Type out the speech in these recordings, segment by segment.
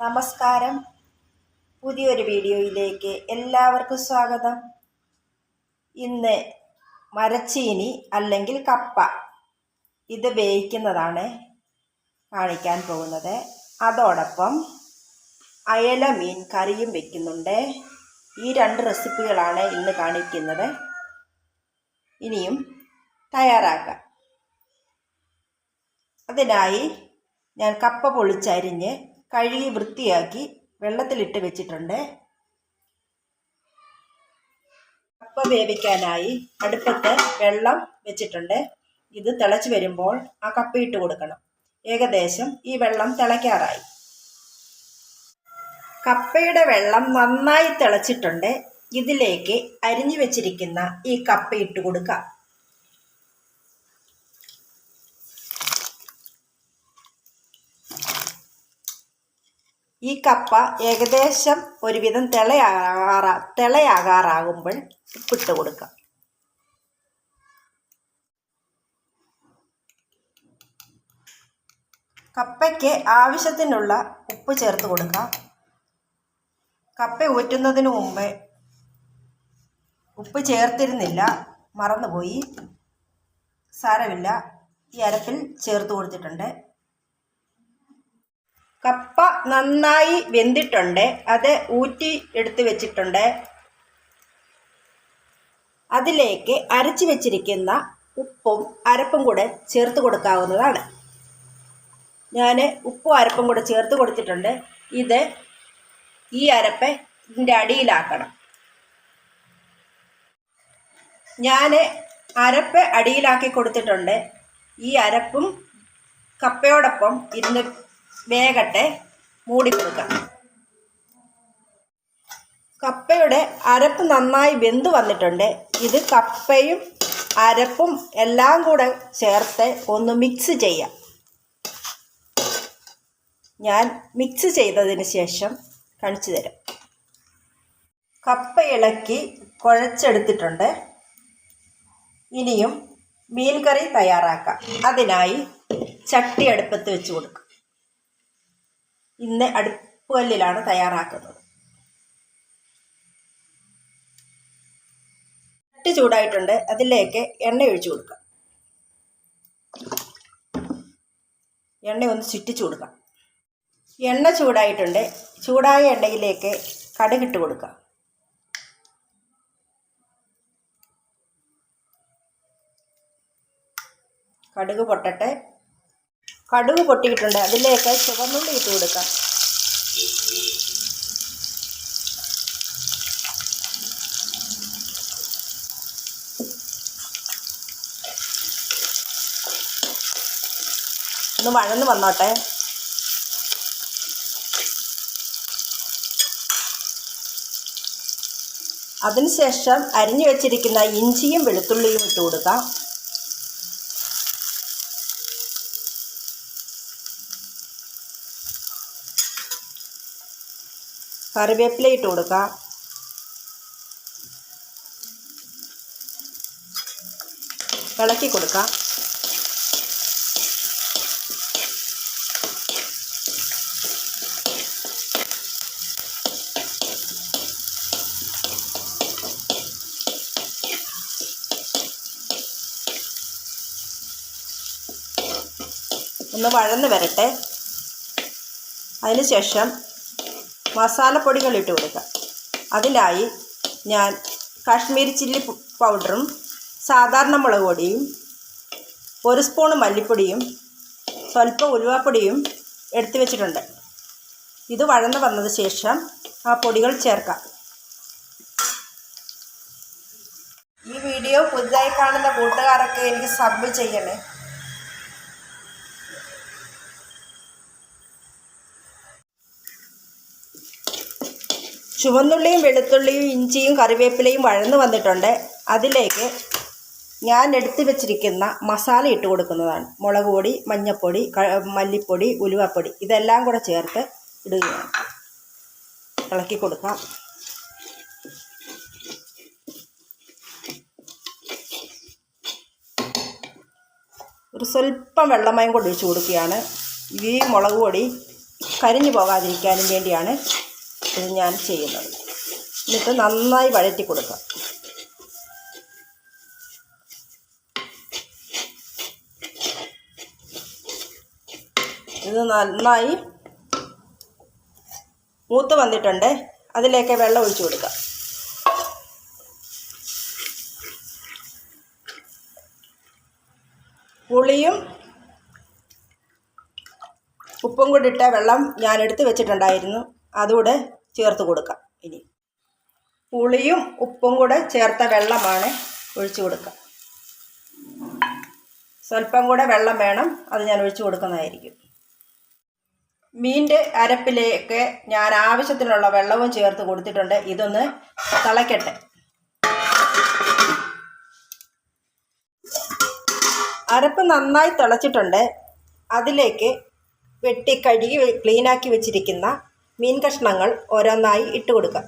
നമസ്കാരം. പുതിയൊരു വീഡിയോയിലേക്ക് എല്ലാവർക്കും സ്വാഗതം. ഇന്ന് മരച്ചീനി അല്ലെങ്കിൽ കപ്പ ഇത് വേവിക്കുന്നതാണ് കാണിക്കാൻ പോകുന്നത്. അതോടൊപ്പം അയല മീൻ കറിയും വെക്കുന്നുണ്ട്. ഈ രണ്ട് റെസിപ്പികളാണ് ഇന്ന് കാണിക്കുന്നത്. ഇനിയും തയ്യാറാക്കാം. അതിനായി ഞാൻ കപ്പ പൊളിച്ചരിഞ്ഞ് കഴുകി വൃത്തിയാക്കി വെള്ളത്തിലിട്ട് വെച്ചിട്ടുണ്ട്. കപ്പ വേവിക്കാനായി അടുപ്പത്ത് വെള്ളം വെച്ചിട്ടുണ്ട്. ഇത് തിളച്ച് വരുമ്പോൾ ആ കപ്പ ഇട്ട് കൊടുക്കണം. ഏകദേശം ഈ വെള്ളം തിളയ്ക്കാറായി. കപ്പയുടെ വെള്ളം നന്നായി തിളച്ചിട്ടുണ്ട്. ഇതിലേക്ക് അരിഞ്ഞു വെച്ചിരിക്കുന്ന ഈ കപ്പ ഇട്ട് കൊടുക്കാം. ഈ കപ്പ ഏകദേശം ഒരുവിധം തിളയാകാറ തിളയാകാറാകുമ്പോൾ ഉപ്പിട്ട് കൊടുക്കാം. കപ്പയ്ക്ക് ആവശ്യത്തിനുള്ള ഉപ്പ് ചേർത്ത് കൊടുക്കാം. കപ്പ ഊറ്റുന്നതിന് മുമ്പ് ഉപ്പ് ചേർത്തിരുന്നില്ല മറന്നുപോയി. സാരമില്ല. ഈ അരപ്പിൽ ചേർത്ത് കൊടുത്തിട്ടുണ്ട്. കപ്പ നന്നായി വെന്തിട്ടുണ്ട്. അത് ഊറ്റി എടുത്ത് വെച്ചിട്ടുണ്ട്. അതിലേക്ക് അരച്ചു വെച്ചിരിക്കുന്ന ഉപ്പും അരപ്പും കൂടെ ചേർത്ത് കൊടുക്കാവുന്നതാണ്. ഞാൻ ഉപ്പും അരപ്പും കൂടെ ചേർത്ത് കൊടുത്തിട്ടുണ്ട്. ഇത് ഈ അരപ്പ് ഇതിന്റെ അടിയിലാക്കണം. ഞാൻ അരപ്പ് അടിയിലാക്കി കൊടുത്തിട്ടുണ്ട്. ഈ അരപ്പും കപ്പയോടൊപ്പം ഇരുന്ന് വേഗട്ടെ മൂടി കൊടുക്കാം കപ്പയുടെ അരപ്പ് നന്നായി വെന്ത് വന്നിട്ടുണ്ട്. ഇത് കപ്പയും അരപ്പും എല്ലാം കൂടെ ചേർത്ത് ഒന്ന് മിക്സ് ചെയ്യാം. ഞാൻ മിക്സ് ചെയ്തതിന് ശേഷം കാണിച്ചു തരാം. കപ്പ ഇളക്കി കുഴച്ചെടുത്തിട്ടുണ്ട്. ഇനിയും മീൻ കറി തയ്യാറാക്കാം. അതിനായി ചട്ടി അടുപ്പത്ത് വെച്ച് കൊടുക്കും. ഇന്ന് അടുപ്പുകല്ലിലാണ് തയ്യാറാക്കുന്നത്. ചട്ടി ചൂടായിട്ടുണ്ട്. അതിലേക്ക് എണ്ണ ഒഴിച്ചു കൊടുക്കാം. എണ്ണ ഒന്ന് ചുറ്റിച്ചു കൊടുക്കാം എണ്ണ ചൂടായിട്ടുണ്ട്. ചൂടായ എണ്ണയിലേക്ക് കടുകിട്ട് കൊടുക്കാം കടുക് പൊട്ടട്ടെ. കടുക് പൊട്ടിയിട്ടുണ്ട്. അതിലേക്ക് ചുവന്നുള്ളി ഇട്ട് കൊടുക്കാം. ഒന്ന് വഴന്ന് വന്നോട്ടെ. അതിനുശേഷം അരിഞ്ഞു വെച്ചിരിക്കുന്ന ഇഞ്ചിയും വെളുത്തുള്ളിയും ഇട്ട് കൊടുക്കാം. കറിവേപ്പില ഇട്ട് കൊടുക്കാം. ഇളക്കി കൊടുക്കാം. ഒന്ന് വഴന്ന് വരട്ടെ. അതിനുശേഷം മസാലപ്പൊടികൾ ഇട്ട് കൊടുക്കുക. അതിലായി ഞാൻ കാശ്മീരി ചില്ലി പൗഡറും സാധാരണ മുളക് പൊടിയും ഒരു സ്പൂൺ മല്ലിപ്പൊടിയും സ്വല്പം ഉലുവാപ്പൊടിയും എടുത്തു വെച്ചിട്ടുണ്ട്. ഇത് വഴന്ന് വന്നത് ശേഷം ആ പൊടികൾ ചേർക്കാം. ഈ വീഡിയോ പുതുതായി കാണുന്ന കൂട്ടുകാരൊക്കെ എനിക്ക് സബ് ചെയ്യണേ. ചുവന്നുള്ളിയും വെളുത്തുള്ളിയും ഇഞ്ചിയും കറിവേപ്പിലയും വഴന്നു വന്നിട്ടുണ്ട്. അതിലേക്ക് ഞാൻ എടുത്തു വെച്ചിരിക്കുന്ന മസാല ഇട്ട് കൊടുക്കുന്നതാണ്. മുളക് പൊടി മഞ്ഞൾപ്പൊടി മല്ലിപ്പൊടി ഉലുവപ്പൊടി ഇതെല്ലാം കൂടെ ചേർത്ത് ഇടുകയാണ്. ഇളക്കി കൊടുക്കാം. ഒരു സ്വല്പം വെള്ളമയം കൊണ്ട് ഒഴിച്ചു കൊടുക്കുകയാണ്. ഈ മുളക് പൊടി കരിഞ്ഞു പോകാതിരിക്കാനും വേണ്ടിയാണ് ഇത് ഞാൻ ചെയ്യുന്നത്. എന്നിട്ട് നന്നായി വഴറ്റി കൊടുക്കാം. ഇത് നന്നായി മൂത്ത് വന്നിട്ടുണ്ട്. അതിലേക്ക് വെള്ളം ഒഴിച്ചു കൊടുക്കാം. പുളിയും ഉപ്പും കൂടി ഇട്ട വെള്ളം ഞാൻ എടുത്ത് വെച്ചിട്ടുണ്ടായിരുന്നു. അതുകൂടെ ചേർത്ത് കൊടുക്കാം. ഇനി പുളിയും ഉപ്പും കൂടെ ചേർത്ത വെള്ളമാണ് ഒഴിച്ചു കൊടുക്കുക. സ്വല്പം കൂടെ വെള്ളം വേണം അത് ഞാൻ ഒഴിച്ചു കൊടുക്കുന്നതായിരിക്കും. മീന്റെ അരപ്പിലേക്ക് ഞാൻ ആവശ്യത്തിനുള്ള വെള്ളവും ചേർത്ത് കൊടുത്തിട്ടുണ്ട്. ഇതൊന്ന് തിളയ്ക്കട്ടെ അരപ്പ് നന്നായി തിളച്ചിട്ടുണ്ട്. അതിലേക്ക് വെട്ടി കഴുകി ക്ലീനാക്കി വെച്ചിരിക്കുന്ന മീൻ കഷ്ണങ്ങൾ ഓരോന്നായി ഇട്ട് കൊടുക്കുക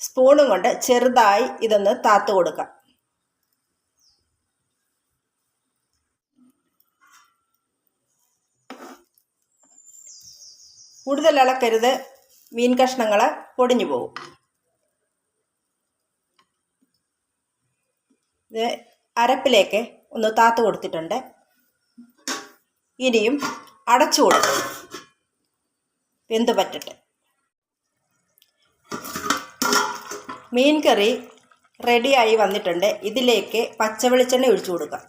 സ്പൂണും കൊണ്ട് ചെറുതായി ഇതൊന്ന് താത്തു കൊടുക്കാം. കൂടുതൽ ഇളക്കരുത് മീൻ കഷ്ണങ്ങൾ പൊടിഞ്ഞു പോകും ഇത് അരപ്പിലേക്ക് ഒന്ന് താത്ത് കൊടുത്തിട്ടുണ്ട്. ഇനിയും അടച്ചു കൊടുക്കും വെന്ത് പറ്റട്ടെ. മീൻ കറി റെഡിയായി വന്നിട്ടുണ്ട്. ഇതിലേക്ക് പച്ചവെളിച്ചെണ്ണ ഒഴിച്ചു കൊടുക്കാം.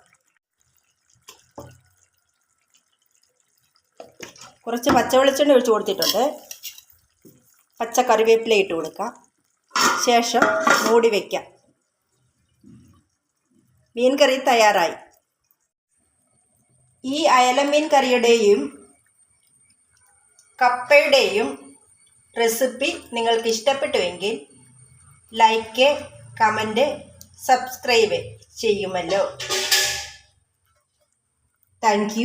കുറച്ച് പച്ചവെളിച്ചെണ്ണ ഒഴിച്ചു കൊടുത്തിട്ടുണ്ട്. പച്ച കറിവേപ്പില ഇട്ട് കൊടുക്കാം. ശേഷം മൂടി വയ്ക്കാം മീൻ കറി തയ്യാറായി. ഈ അയലമീൻ കറിയുടെയും കപ്പയുടെയും റെസിപ്പി നിങ്ങൾക്ക് ഇഷ്ടപ്പെട്ടുവെങ്കിൽ ലൈക്ക് കമന്റ് സബ്സ്ക്രൈബ് ചെയ്യുമല്ലോ. താങ്ക്